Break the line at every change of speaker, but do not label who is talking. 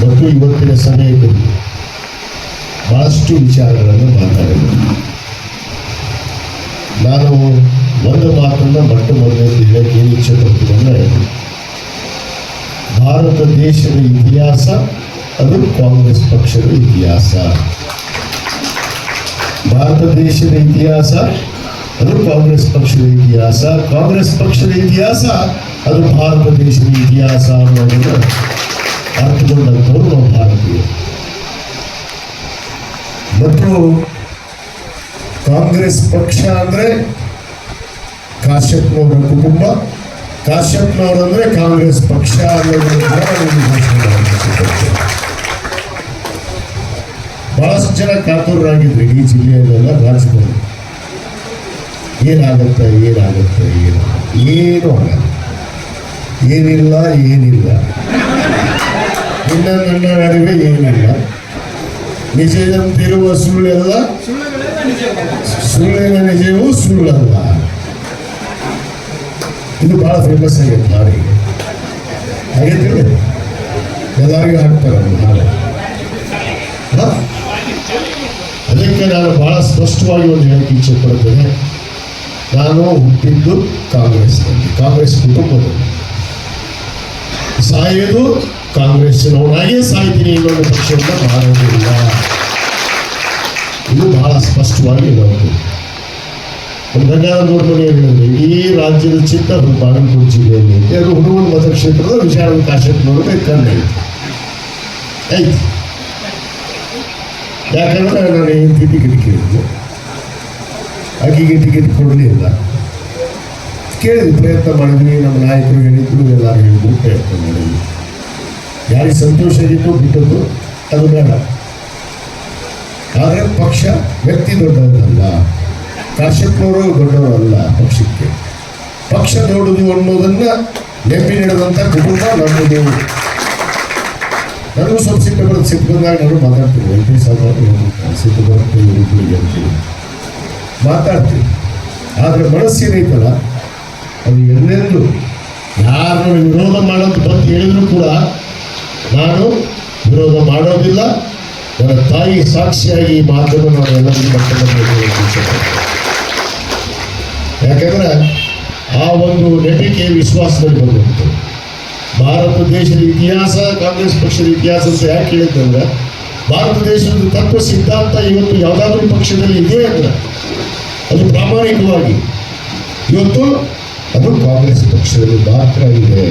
ಮತ್ತು ಇವತ್ತಿನ ಸಮಯದಲ್ಲಿ ಬಹಳಷ್ಟು ವಿಚಾರಗಳನ್ನು ಮಾತಾಡಿದರು ನಾನು ಒಂದು ಮಾತನ್ನು ಮೊಟ್ಟ ಮೊದಲನೇ ಹೇಳಕ್ಕೆ ಏನು ಇಚ್ಛೆ ಪಡ್ತೀನಿ ಅಂದರೆ, ಭಾರತ ದೇಶದ ಇತಿಹಾಸ ಅದು ಕಾಂಗ್ರೆಸ್ ಪಕ್ಷದ ಇತಿಹಾಸ. ಭಾರತ ದೇಶದ ಇತಿಹಾಸ ಅದು ಕಾಂಗ್ರೆಸ್ ಪಕ್ಷದ ಇತಿಹಾಸ. ಕಾಂಗ್ರೆಸ್ ಪಕ್ಷದ ಇತಿಹಾಸ ಅದು ಭಾರತ ದೇಶದ ಇತಿಹಾಸ ಅನ್ನೋದನ್ನು ಅರ್ಥಗೊಂಡಂಥವ್ರು ನಾವು ಭಾರತೀಯ ಮತ್ತು ಕಾಂಗ್ರೆಸ್ ಪಕ್ಷ ಅಂದರೆ ಕಾಶ್ಯಪ್ನವರ ಕುಟುಂಬ. ಕಾಶ್ಯಪ್ನವರಂದ್ರೆ ಕಾಂಗ್ರೆಸ್ ಪಕ್ಷ ಅನ್ನೋದನ್ನು ಬಹಳಷ್ಟು ಜನ ಕಾತುರರಾಗಿದ್ರು ಈ ಜಿಲ್ಲೆಯಲ್ಲೆಲ್ಲ ರಾಜಕಾರಣ ಏನಾಗುತ್ತೆ ಏನಾಗುತ್ತೆ ಏನು ಏನು ಆಗಲ್ಲ. ಏನಿಲ್ಲ ಏನಿಲ್ಲ. ನಿನ್ನ ನಡುವೆ ಏನಿಲ್ಲ ನಿಜದಂತಿರುವ ಸುಳ್ಳೆಲ್ಲ. ಸುಳ್ಳಿನ ನಿಜವೂ ಸುಳ್ಳಲ್ಲ. ಇದು ಬಹಳ ಫೇಮಸ್ ಆಗಿತ್ತು ಹಾಡಿಗೆ ಆಗೈತಿಲ್ಲ ಎಲ್ಲರಿಗೂ ಹಾಕ್ತಾರೆ ಹ? ಅದಕ್ಕೆ ನಾನು ಬಹಳ ಸ್ಪಷ್ಟವಾಗಿ ಒಂದು ಹೇಳಕ್ಕೆ ಇಚ್ಛೆ ಪಡ್ತೇನೆ ನಾನು ಹುಟ್ಟಿದ್ದು ಕಾಂಗ್ರೆಸ್ನಲ್ಲಿ, ಕಾಂಗ್ರೆಸ್ ಕುಟುಂಬದಲ್ಲಿ. ಸಾಯೋದು ಕಾಂಗ್ರೆಸ್ಸಿನವನಾಗೇ ಸಾಯ್ತೀನಿ ಇನ್ನೊಂದು ಪಕ್ಷವನ್ನು ಮಾಡೋದಿಲ್ಲ ಇದು ಬಹಳ ಸ್ಪಷ್ಟವಾಗಿ ಇರಬೇಕು ಒಂದು ಏನು ನೋಡ್ಕೊಂಡು ಈ ಇಡೀ ರಾಜ್ಯದ ಚಿತ್ತ ಅದು ಬಾಗಲಕೋಟೆ ಜಿಲ್ಲೆಯಲ್ಲಿ ಐತೆ ಅದು ಹುಡುಗನ ಮತಕ್ಷೇತ್ರದ ವಿಚಾರ ಕಾಶಕ್ ಕಣ್ಣು ಆಯ್ತು ಯಾಕಂದ್ರೆ ನಾನು ಹೆಂಡತಿ ಟಿಕೆಟ್ ಕೇಳಿದ್ದೆ. ಆಕೆಗೆ ಟಿಕೆಟ್ ಕೊಡಲಿಲ್ಲ ಕೇಳಿದ್ವಿ ಪ್ರಯತ್ನ ಮಾಡಿದ್ವಿ, ನಮ್ಮ ನಾಯಕರು ಹೇಳಿದ್ರು, ಎಲ್ಲರೂ ಹೇಳಿದ್ರು, ಪ್ರಯತ್ನ ಮಾಡಿದ್ವಿ. ಯಾರಿಗೆ ಸಂತೋಷ ಆಗಿತ್ತು ಬಿಟ್ಟದ್ದು ಅದು ಬೇಡ. ಆದರೆ ಪಕ್ಷ ವ್ಯಕ್ತಿ ದೊಡ್ಡವರಲ್ಲ. ಕಾಶ್ಯಪ್ನವರು ದೊಡ್ಡವರಲ್ಲ ಪಕ್ಷಕ್ಕೆ. ಪಕ್ಷ ದೊಡ್ಡದು ಅನ್ನೋದನ್ನ ನೆಪ್ಪಿ ನಡೆದಂಥ ಕುಟುಂಬ ನಮ್ಮದು. ನನಗೂ ಸ್ವಲ್ಪ ಸಿಟ್ಟು ಬರುತ್ತೆ, ಸಿಟ್ಟು ಬಂದಾಗ ನಾನು ಮಾತಾಡ್ತೀನಿ. ವೆಂಕಟೇಶ್ ಸಾಹೇಬ್ ಸಿಟ್ಟು ಬರುತ್ತೆ ಮಾತಾಡ್ತೀವಿ ಆದರೆ ಮನಸ್ಸೇನೈತಲ್ಲ ಅದು ಎಲ್ಲೆಂದು? ಯಾರನ್ನು ವಿರೋಧ ಮಾಡೋದು ಬಂದು ಹೇಳಿದ್ರು ಕೂಡ ನಾನು ವಿರೋಧ ಮಾಡೋದಿಲ್ಲ. ನನ್ನ ತಾಯಿ ಸಾಕ್ಷಿಯಾಗಿ ಈ ಮಾತನ್ನು ನಾನು ಎಲ್ಲರಿಗೂ ಮಟ್ಟದಲ್ಲಿ ಯಾಕಂದ್ರೆ ಆ ಒಂದು ನಂಬಿಕೆ ವಿಶ್ವಾಸದಲ್ಲಿ ಬಂದಿತ್ತು ಭಾರತ ದೇಶದ ಇತಿಹಾಸ, ಕಾಂಗ್ರೆಸ್ ಪಕ್ಷದ ಇತಿಹಾಸ ಅಂತ ಯಾಕೆ ಹೇಳಿದ್ದಂದ್ರೆ ಭಾರತ ದೇಶದ ತತ್ವ ಸಿದ್ಧಾಂತ ಇವತ್ತು ಯಾವುದಾದ್ರೂ ಪಕ್ಷದಲ್ಲಿ ಇದೆ ಅಂದ್ರೆ ಅದು ಪ್ರಾಮಾಣಿಕವಾಗಿ. ಇವತ್ತು ಅದು ಕಾಂಗ್ರೆಸ್ ಪಕ್ಷದಲ್ಲಿ ಮಾತ್ರ ಇದೆ.